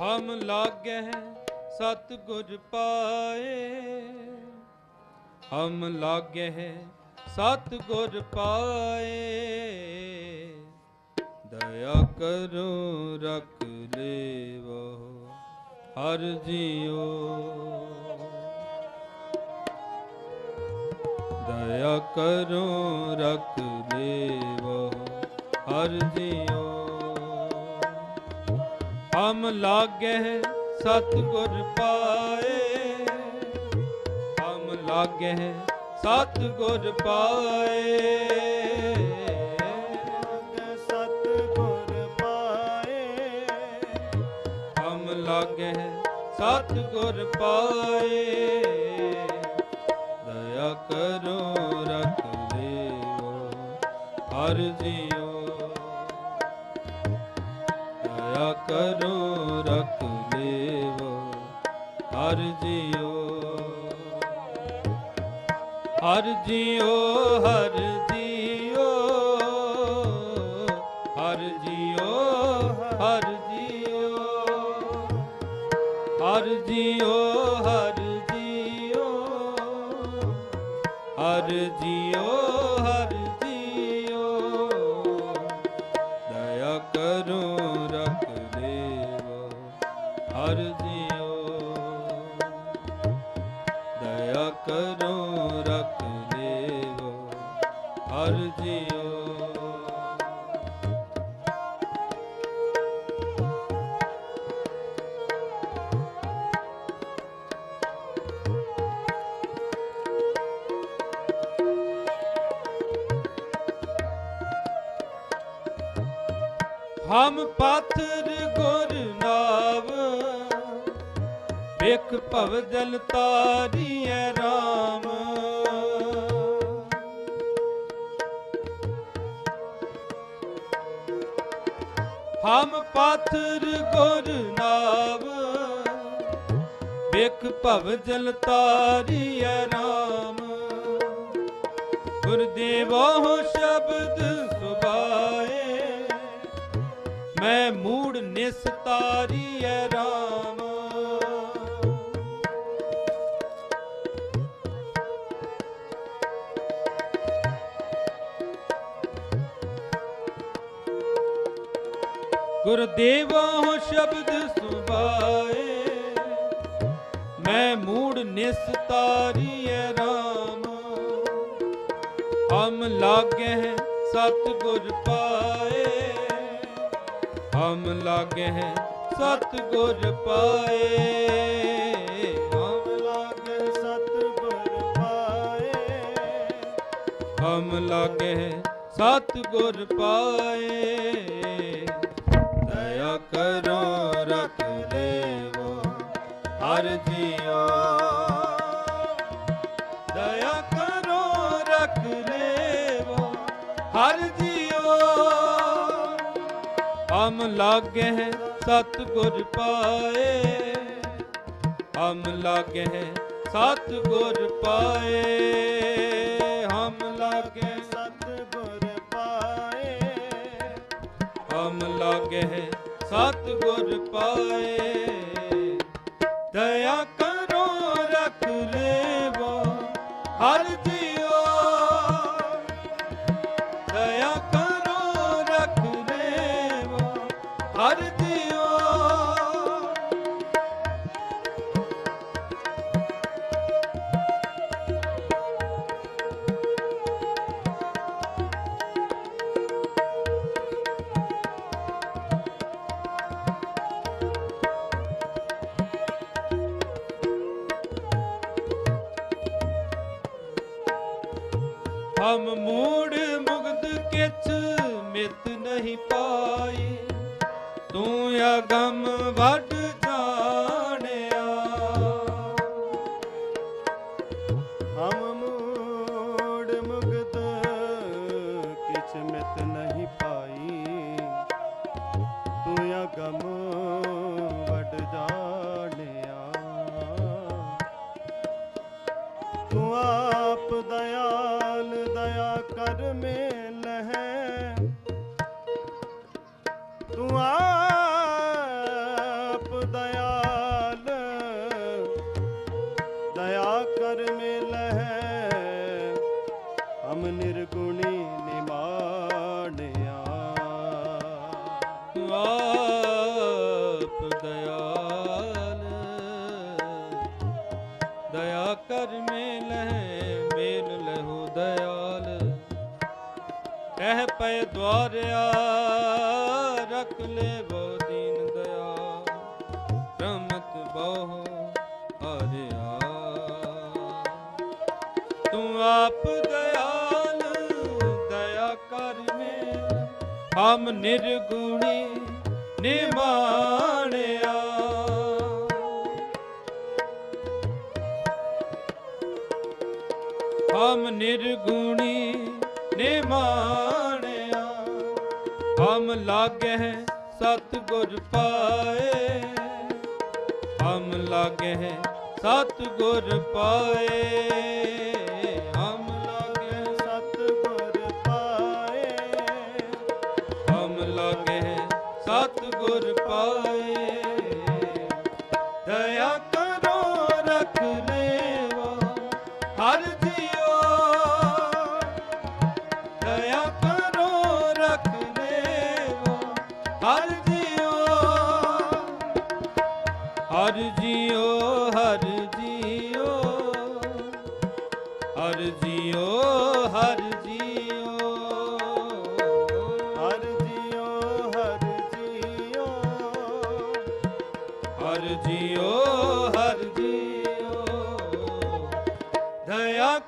ਹਮ ਲਾਗੈ ਸਤਿਗੁਰ ਪਾਏ। ਹਮ ਲਾਗੈ ਸਤਿਗੁਰ ਪਾਏ। ਦਇਆ ਕਰੋ, ਰਖ ਲੇਵੋ, ਹਰ ਜੀਓ। ਦਇਆ ਕਰੋ, ਰਖ ਲੇਵੋ, ਹਰ ਜੀਓ। ਹਮ ਲਾਗੇ ਸਤਿਗੁਰ ਪਾਏ। ਹਮ ਲਾਗੈ ਸਤਿਗੁਰ ਪਾਏ। ਸਤਿਗੁਰ ਪਾਏ ਹਮ ਸਤਿਗੁਰ ਪਾਏ। ਦਇਆ ਕਰੋ ਰਖ ਲਿਓ ਹਰ ਜੀ ਦਇਆ ਰਖ ਲਿਓ ਹਰ ਜੀਓ ਹਰ ਜੀਓ ਹਰ ਜੀਓ ਹਮ ਪਾਥਰ ਗੁਰ ਨਾਵ, ਵੇਖ ਭਵ ਜਲ ਤਾਰੀਐ RAM ਹਮ ਪਾਥਰ ਗੁਰ ਨਾਵ, ਵੇਖ ਭਵ ਜਲ ਤਾਰੀਐ RAM ਗੁਰਦੇਵੋ ਸ਼ਬਦ ਮੈਂ ਮੂੜ ਨਿਸਤਾਰੀ ਐ RAM ਗੁਰਦੇਵੋ ਸ਼ਬਦ ਸੁਭਾਏ, ਮੈਂ ਮੂੜ ਨਿਸਤਾਰੀ ਐ RAM ਹਮ ਲਾਗੈ ਸਤਿਗੁਰ ਪਾਏ। ਹਮ ਲਾਗੈ ਸਤਿਗੁਰ ਪਾਏ। ਹਮ ਲਾਗੇ ਸਤਿਗੁਰ ਪਾਏ। ਹਮ ਲਾਗੈ ਸਤਿਗੁਰ ਪਾਏ। ਦਇਆ ਕਰੋ ਹਮ ਲਾਗੇ ਸਤਿਗੁਰ ਪਾਏ। ਹਮ ਲਾਗੇ ਸਤਿਗੁਰ ਪਾਏ। ਹਮ ਲਾਗੇ ਸਤਿਗੁਰ ਪਾਏ। ਹਮ ਲਾਗੇ ਸਤਿਗੁਰ ਪਾਏ। ਦਇਆ ਕਰੋ, ਰਖ ਲੇਵੋ, ਹਰ ਜੀਓ ਹਮ ਮੂੜ ਮੁਗਦ ਕਿਛ ਮਿਤ ਨਹੀਂ ਪਾਈ। ਤੂੰ ਅਗਮ ਵੱਡ ਤੂੰ ਆਪ ਦਇਆਲ। ਦਇਆ ਕਰ ਮਿਲਹਿ, ਹਮ ਤੂੰ ਆਪ ਦਇਆਲ। ਦਇਆ ਕਰ ਮਿਲਹਿ, ਮੇਲ ਲਹੁ ਦਇਆਲ। ਰਹਿ ਪਏ ਦੁਆਰਿਆ ਲੈ ਬਹੁ ਦੀਨ ਦਇਆ। ਰਮਤ ਬਹੁ ਹਰਿਆ। ਤੂੰ ਆਪ ਦਇਆਲ, ਦਇਆ ਕਰ ਮੇਰੇ ਹਮ ਨਿਰਗੁਣੀ ਨਿਮਾਣਿਆ। ਹਮ ਨਿਰਗੁਣੀ ਨਿਮਾਣਿਆ। ਹਮ ਲਾਗੇ ਸਤ ਗੁਰ ਪਾਏ। ਹਮ ਲਾਗੇ ਸਤ ਗੁਰ ਪਾਏ। ਹਰ ਜੀਓ ਹਰ ਜੀਓ। ਦਇਆ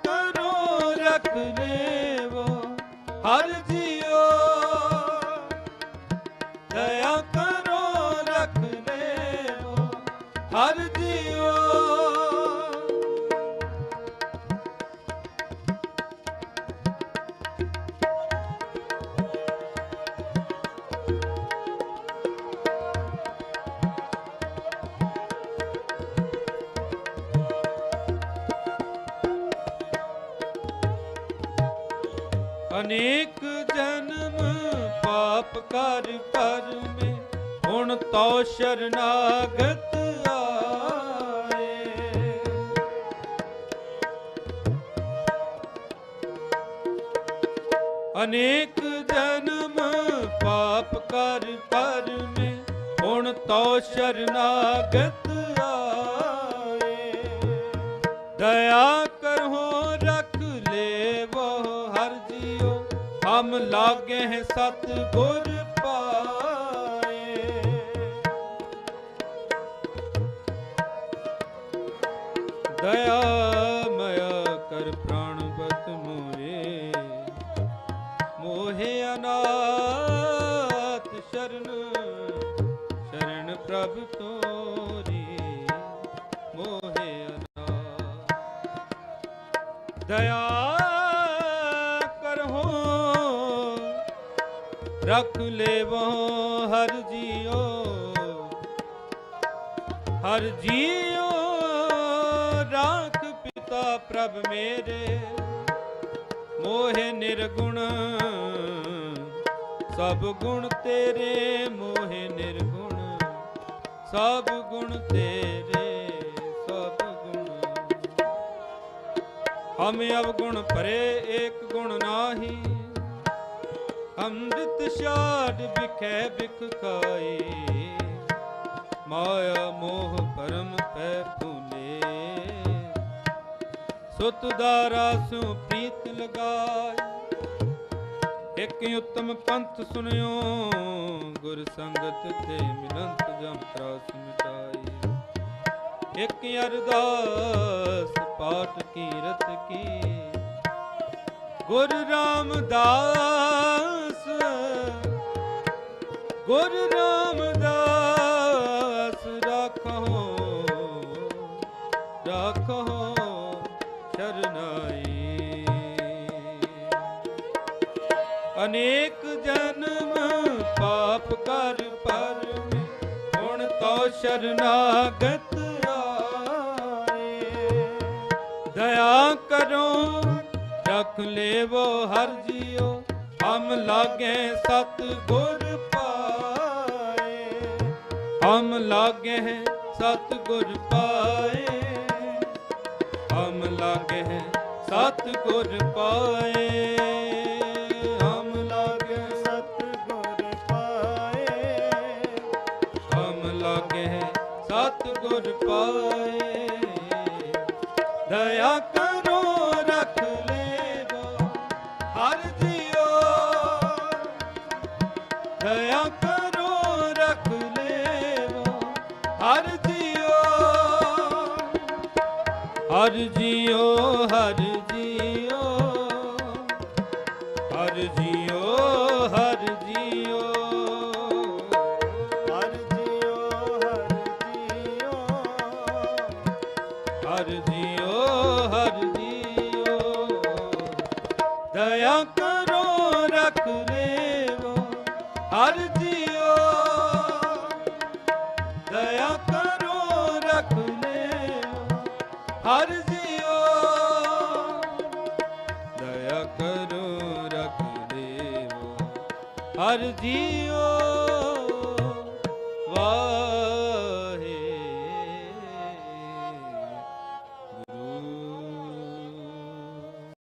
ਕਰ ਕਰ ਮੇ। ਹੁਣ ਤੋ ਸ਼ਰਨਾਗਤ ਆਏ। ਅਨੇਕ ਜਨਮ ਪਾਪ ਕਰ ਕਰ ਮੇ। ਹੁਣ ਤੋ ਸ਼ਰਨਾਗਤ ਆਏ। ਦਇਆ ਕਰੋ ਰਖ ਲੇਵੋ, ਹਰ ਜੀਓ ਹਮ ਲਾਗੇ ਹੈ ਸਤ ਗੁਰ ਮੋਹਿ ਅਨਾਥ ਸ਼ਰਨ ਸ਼ਰਨ ਪ੍ਰਭ ਤੋਰੀ, ਮੋਹਿ ਅਨਾਥ। ਦਇਆ ਕਰਹੁ ਰਖ ਲੇਵੋ ਹਰ ਜੀਓ ਹਰ ਜੀਓ, ਰਾਖ ਪਿਤਾ ਪ੍ਰਭ ਮੇਰੇ। ਮੋਹਿ ਨਿਰਗੁਣ, ਸਭ ਗੁਣ ਤੇਰੇ ਮੋਹਿ ਨਿਰਗੁਣ, ਸਭ ਗੁਣ ਤੇਰੇ, ਸਭ ਗੁਣ। ਹਮ ਅਵਗੁਣ ਭਰੇ ਏਕ ਗੁਣ ਨਾਹੀ ਅੰਮ੍ਰਿਤ ਛਾੜ ਬਿਖੈ ਬਿਖ ਖਾਏ ਮਾਇਆ ਮੋਹ ਪਰਮ ਪੈ ਭੂਲੇ ਸੁਤ ਦਾਰਾ ਸਿਉ ਪ੍ਰੀਤ ਲਗਾਏ। ਇਕ ਉਤਮ ਪੰਥ ਸੁਨਿਓ, ਗੁਰ ਸੰਗਤ ਤੇ ਮਿਲੰਤ ਜਮ ਤਰਾਸ ਮਿਟਾਈ ਇਕ ਅਰਦਾਸ ਪਾਠ ਕੀਰਤ ਕੀ ਗੁਰ ਰਾਮਦਾਸ ਗੁਰ ਰਾਮਦਾਸ ਰੱਖੋ ਰੱਖੋ ਸ਼ਰਨਾਈ ਅਨੇਕ ਜਨਮ ਪਾਪ ਕਰ ਪਰ ਹੁਣ ਤੋ ਸ਼ਰਨਾਗਤ ਆਏ ਦਇਆ ਕਰੋ ਰਖ ਲੇਵੋ, ਹਰ ਜੀਓ, ਹਮ ਲਾਗੇ ਸਤ ਗੁਰ ਪਾਏ। ਹਮ ਲਾਗੇ ਸਤ ਗੁਰ ਪਾਏ। ਹਮ ਲਾਗੇ ਸਤ ਗੁਰ ਪਾਏ। ਦਇਆ ਕਰੋ, ਰੱਖ ਲੇਵੋ, ਹਰ ਜੀਓ। ਦਇਆ ਕਰੋ, ਰੱਖ ਲੇਵੋ, ਹਰ ਜੀਓ। ਹਰ ਜੀਓ, ਹਰ ਹਰ ਜੀਓ ਦਇਆ ਕਰੋ ਰਖ ਲੇਵੋ ਹਰ ਜੀਓ